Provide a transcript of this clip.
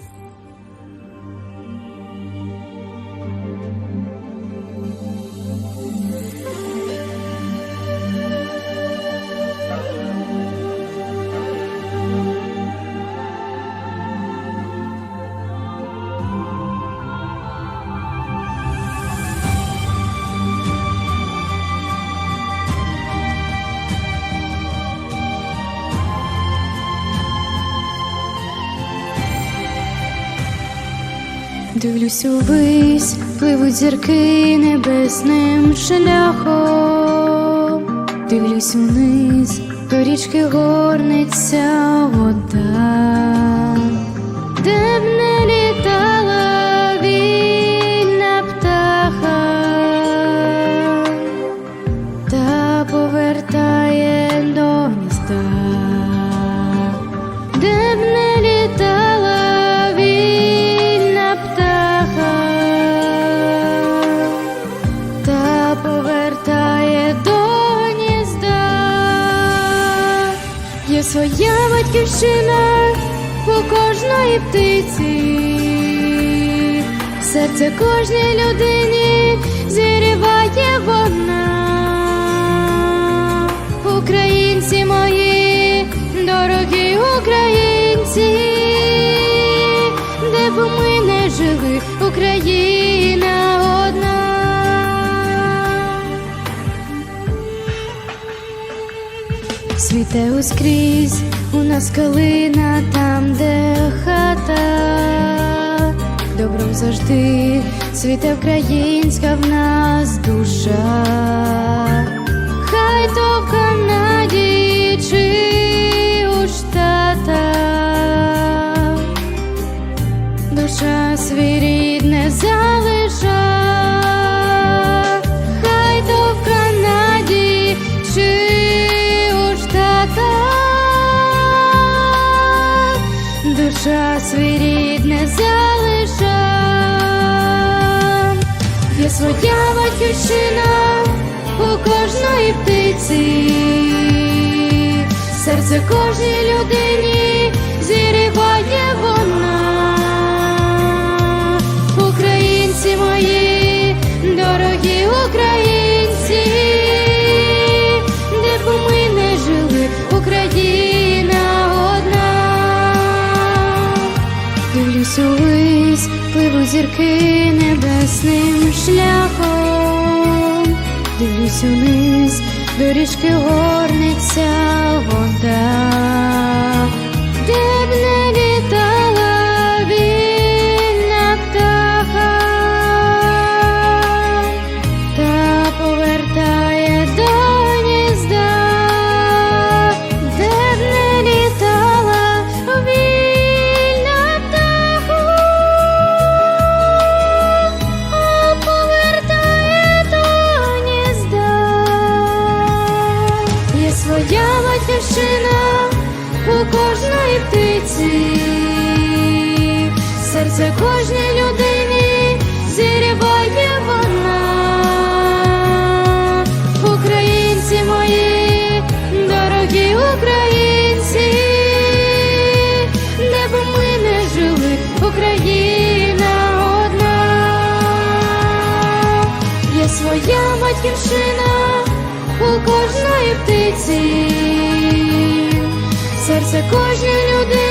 Bye. Дивлюсь увись, пливуть зірки небесним шляхом, дивлюсь униз, до річки горниться своя батьківщина у кожної птиці, серце кожній людині зірває вона. Українці мої, дорогі українці, де б ми не жили, Україна Світе ускрізь, у нас калина там, де хата, добром завжди світе українська в нас душа. Хай то в Канаді чи у Штатах. Душа свій рід не душа свій рід не залишав, є своя батьківщина у кожної птиці, серце кожній людині пливуть зірки небесним шляхом, дивлюсь униз, до річки горниться вода, серце кожній людині зірває вона. Українці мої, дорогі українці, де б ми не жили, Україна одна, є своя батьківщина у кожної птиці, серце кожній людини.